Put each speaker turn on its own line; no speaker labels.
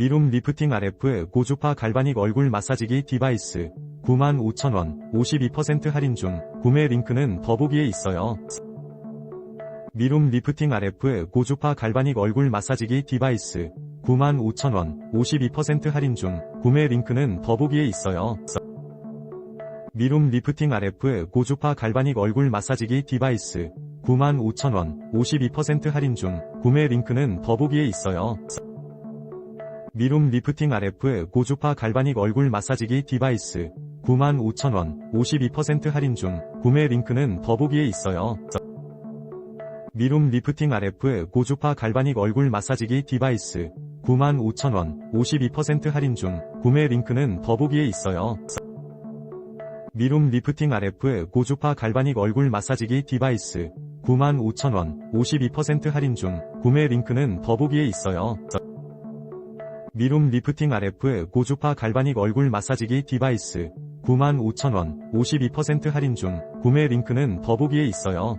미룸 리프팅 RF 고주파 갈바닉 얼굴 마사지기 디바이스 95,000원 52% 할인 중 구매 링크는 더보기에 있어요. 미룸 리프팅 RF 고주파 갈바닉 얼굴 마사지기 디바이스 95,000원 52% 할인 중 구매 링크는 더보기에 있어요. 미룸 리프팅 RF 고주파 갈바닉 얼굴 마사지기 디바이스 95,000원 52% 할인 중 구매 링크는 더보기에 있어요. 미룸 리프팅 RF 고주파 갈바닉 얼굴 마사지기 디바이스 95,000원 52% 할인 중 구매 링크는 더보기에 있어요. 미룸 리프팅 RF 고주파 갈바닉 얼굴 마사지기 디바이스 95,000원 52% 할인 중 구매 링크는 더보기에 있어요. 미룸 리프팅 RF 고주파 갈바닉 얼굴 마사지기 디바이스 95,000원 52% 할인 중 구매 링크는 더보기에 있어요. 미룸 리프팅 RF 고주파 갈바닉 얼굴 마사지기 디바이스 95,000원 52% 할인 중 구매 링크는 더보기에 있어요.